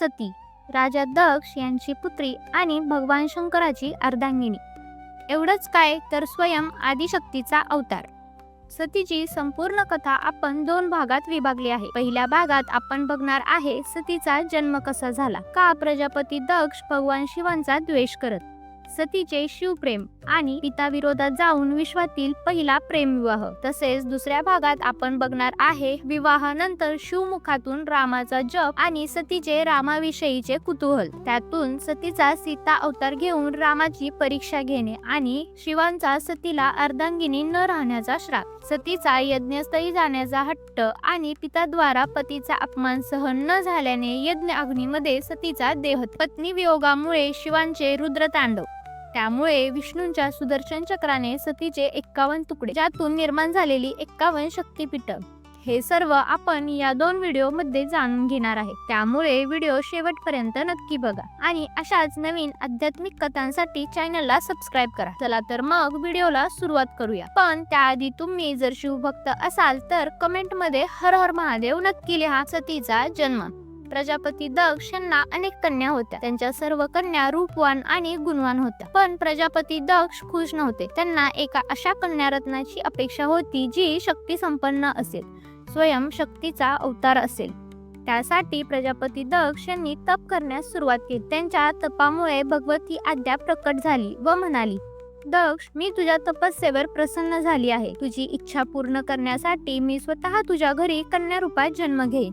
सती राजा दक्ष यांची पुत्री आणि भगवान शंकराची अर्धांगिनी. एवढंच काय तर स्वयं आदिशक्तीचा अवतार. सतीची संपूर्ण कथा आपण दोन भागात विभागली आहे. पहिल्या भागात आपण बघणार आहे सतीचा जन्म कसा झाला. का प्रजापती दक्ष भगवान शिवांचा द्वेष करत? सतीचे शिवप्रेम. आणि पिता विरोधात जाऊन विश्वातील पहिला प्रेमविवाह. तसेच दुसऱ्या भागात आपण बघणार आहे विवाहानंतर शिवमुखातून रामाचा जप आणि सतीचे रामाविषयीचे कुतूहल. त्यातून सतीचा सीता अवतार घेऊन रामाची परीक्षा घेणे आणि शिवांचा सतीला अर्धांगिनी न राहण्याचा श्राप. सतीचा यज्ञस्थळी जाण्याचा हट्ट आणि पिताद्वारा पतीचा अपमान सहन न झाल्याने यज्ञ अग्नीमध्ये सतीचा देह. पत्नी वियोगामुळे शिवांचे रुद्रतांडव त्यामुळे विष्णूंच्या सुदर्शन चक्राने सतीचे एक्कावन्न तुकडे ज्यातून निर्माण झालेली एक्कावन्न शक्तीपीठ. हे सर्व आपण या दोन व्हिडिओमध्ये जाणून घेणार आहे. त्यामुळे व्हिडिओ शेवटपर्यंत नक्की बघा आणि अशाच नवीन आध्यात्मिक कथांसाठी चॅनलला सबस्क्राईब करा. चला तर मग व्हिडिओला सुरुवात करूया. पण त्याआधी तुम्ही जर शिवभक्त असाल तर कमेंटमध्ये हर हर महादेव नक्की लिहा सतीचा जन्म. प्रजापती दक्ष यांना अनेक कन्या होत्या. त्यांच्या सर्व कन्या रूपवान आणि गुणवान होत्या. पण प्रजापती दक्ष खुश नव्हते. त्यांना एका अशा कन्या रत्नाची अपेक्षा होती जी शक्ती संपन्न असेल स्वयं शक्तीचा अवतार असेल. त्यासाठी प्रजापती दक्ष यांनी तप करण्यास सुरुवात केली. त्यांच्या तपामुळे भगवती आद्या प्रकट झाली व म्हणाली दक्ष मी तुझ्या तपस्येवर प्रसन्न झाली आहे. तुझी इच्छा पूर्ण करण्यासाठी मी स्वतः तुझ्या घरी कन्या रूपात जन्म घेईन.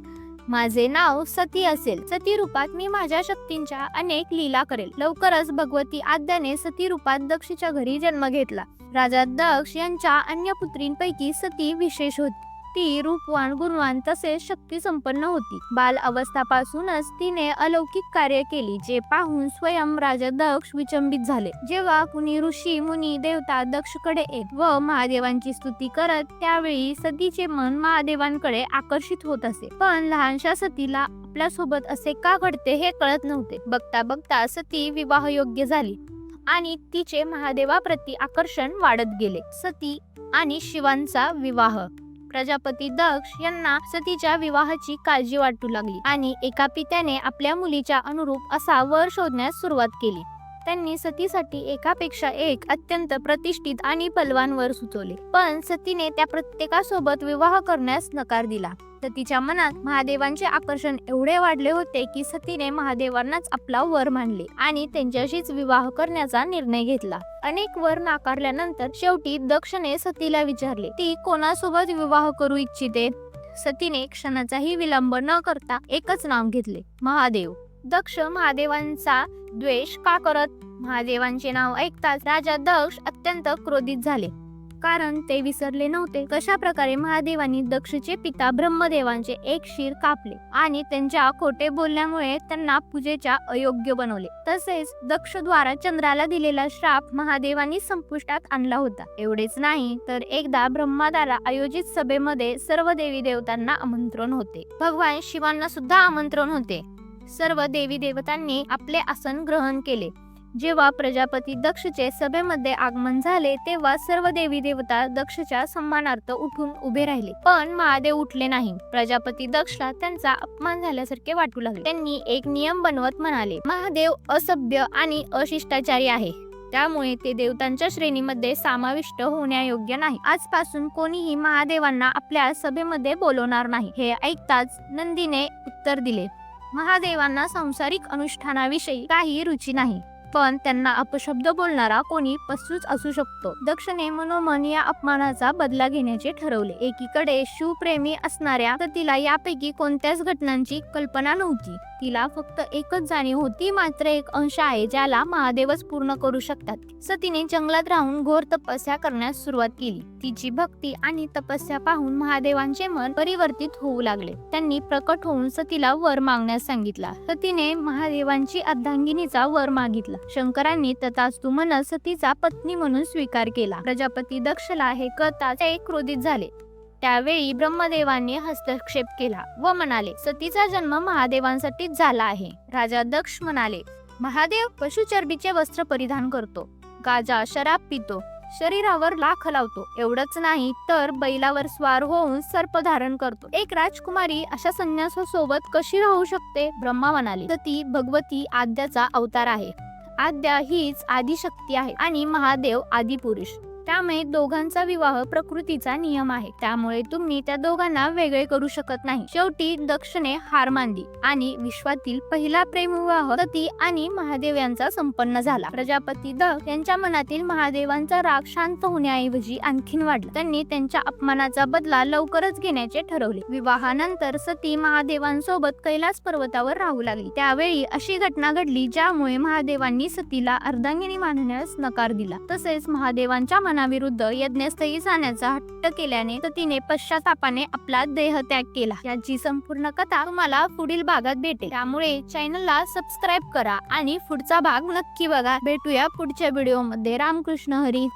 माझे नाव सती असेल. सती रूपात मी माझ्या शक्तींच्या अनेक लीला करेल. लवकरच भगवती आद्याने सती रूपात दक्षच्या घरी जन्म घेतला. राजा दक्ष यांच्या अन्य पुत्रींपैकी सती विशेष होती. ती रूपवान गुणवान तसेच शक्ती संपन्न होती. बाल अवस्थापासूनच तिने अलौकिक कार्य केली जे पाहून स्वयं राजा दक्ष विचंबित झाले. जेव्हा कुणी ऋषी मुनी देवता दक्षकडे येत व महादेवांची स्तुती करत त्यावेळी सतीचे मन महादेवांकडे आकर्षित होत असे. पण लहानशा सतीला आपल्यासोबत असे का घडते हे कळत नव्हते. बघता बघता सती विवाहयोग्य झाली आणि तिचे महादेवाप्रती आकर्षण वाढत गेले. सती आणि शिवांचा विवाह प्रजापती दक्ष यांना सतीच्या विवाहाची काळजी वाटू लागली आणि एका पित्याने आपल्या मुलीच्या अनुरूप असा वर शोधण्यास सुरुवात केली. त्यांनी सतीसाठी एकापेक्षा एक अत्यंत प्रतिष्ठित आणि पलवान वर सुचवले. पण सतीने त्या प्रत्येकासोबत विवाह करण्यास नकार दिला. तिच्या मनात महादेवांचे आकर्षण एवढे वाढले होते की सतीने महादेवांनाच आपला वर मानले आणि त्यांच्याशीच विवाह करण्याचा निर्णय घेतला. अनेक वर नाकारल्यानंतर शेवटी दक्षने सतीला विचारले ती कोणासोबत विवाह करू इच्छिते? सतीने क्षणाचाही विलंब न करता एकच नाव घेतले महादेव. दक्ष महादेवांचा द्वेष का करत महादेवांचे नाव ऐकताच राजा दक्ष अत्यंत क्रोधित झाले. कारण ते विसरले नव्हते. कशा प्रकारे महादेवांनी दक्षचे पिता ब्रह्मदेवांचे एक शिर कापले आणि त्यांच्या खोटे बोलण्यामुळे त्यांना पूजेच्या अयोग्य बनवले. तसेच दक्षद्वारा चंद्राला दिलेला श्राप महादेवांनी संपुष्टात आणला होता. एवढेच नाही तर एकदा ब्रह्मादाला आयोजित सभेमध्ये सर्व देवी देवतांना आमंत्रण होते. भगवान शिवांना सुद्धा आमंत्रण होते. सर्व देवी देवतांनी आपले आसन ग्रहण केले. जेव्हा प्रजापती दक्षचे सभेमध्ये आगमन झाले तेव्हा सर्व देवी देवता दक्षच्या सन्मानार्थ उठून उभे राहिले. पण महादेव उठले नाही. प्रजापती दक्षला त्यांचा अपमान झाल्यासारखे वाटू लागले. त्यांनी एक नियम बनवत म्हणाले महादेव असभ्य आणि अशिष्टाचारी आहे. त्यामुळे ते देवतांच्या श्रेणीमध्ये समाविष्ट होण्यायोग्य नाही. आजपासून कोणीही महादेवांना आपल्या सभेमध्ये बोलवणार नाही. हे ऐकताच नंदीने उत्तर दिले महादेवांना सांसारिक अनुष्ठानाविषयी काही रुची नाही. पण त्यांना अपशब्द बोलणारा कोणी पसूच असू शकतो. दक्षने मनोमन या अपमानाचा बदला घेण्याचे ठरवले. एकीकडे शिवप्रेमी असणाऱ्या तिला यापैकी कोणत्याच घटनांची कल्पना नव्हती. तिला फक्त एकच जाणीव होती मात्र एक अंश आहे ज्याला महादेवच पूर्ण करू शकतात. सतीने जंगलात राहून घोर तपस्या करण्यास सुरुवात केली. तिची भक्ती आणि तपस्या पाहून महादेवांचे मन परिवर्तित होऊ लागले. त्यांनी प्रकट होऊन सतीला वर मागण्यास सांगितला. सतीने महादेवांची अर्धांगिनीचा वर मागितला. शंकरांनी तथास्तु म्हणत सतीचा पत्नी म्हणून स्वीकार केला. प्रजापती दक्षला हे कळताच ते क्रोधित झाले. त्यावेळी ब्रह्मदेवांनी हस्तक्षेप केला व म्हणाले सतीचा जन्म महादेवांसाठीच झाला आहे. राजा दक्ष म्हणाले महादेव पशुचरबीचे वस्त्र परिधान करतो गाजा शराब पितो शरीरावर लाख लावतो एवढंच नाही तर बैलावर स्वार होऊन सर्प धारण करतो. एक राजकुमारी अशा संन्यासासोबत कशी राहू शकते? ब्रह्मा म्हणाले सती भगवती आद्याचा अवतार आहे. आद्या हीच आदिशक्ती आहे आणि महादेव आदिपुरुष. त्यामुळे दोघांचा विवाह प्रकृतीचा नियम आहे. त्यामुळे तुम्ही त्या दोघांना वेगळे करू शकत नाही. शेवटी दक्षने हार मानली आणि विश्वातील पहिला प्रेमविवाह सती आणि महादेव यांचा संपन्न झाला. प्रजापती दक्ष यांच्या मनातील महादेवांचा राग शांत होण्याऐवजी आणखीन वाढला. त्यांनी त्यांच्या अपमानाचा बदला लवकरच घेण्याचे ठरवले. विवाहानंतर सती महादेवांसोबत कैलास पर्वतावर राहू लागली. त्यावेळी अशी घटना घडली ज्यामुळे महादेवांनी सतीला अर्धांगिनी मानण्यास नकार दिला. तसेच महादेवांच्या ब्राह्मणाविरुद्ध यज्ञस्थळी जाण्याचा हट्ट केल्याने सतीने पश्चातापाने आपला देह त्याग केला. याची संपूर्ण कथा तुम्हाला पुढील भागात भेटेल. त्यामुळे चॅनलला सबस्क्राईब करा आणि पुढचा भाग नक्की बघा. भेटूया पुढच्या व्हिडिओमध्ये. रामकृष्ण हरी.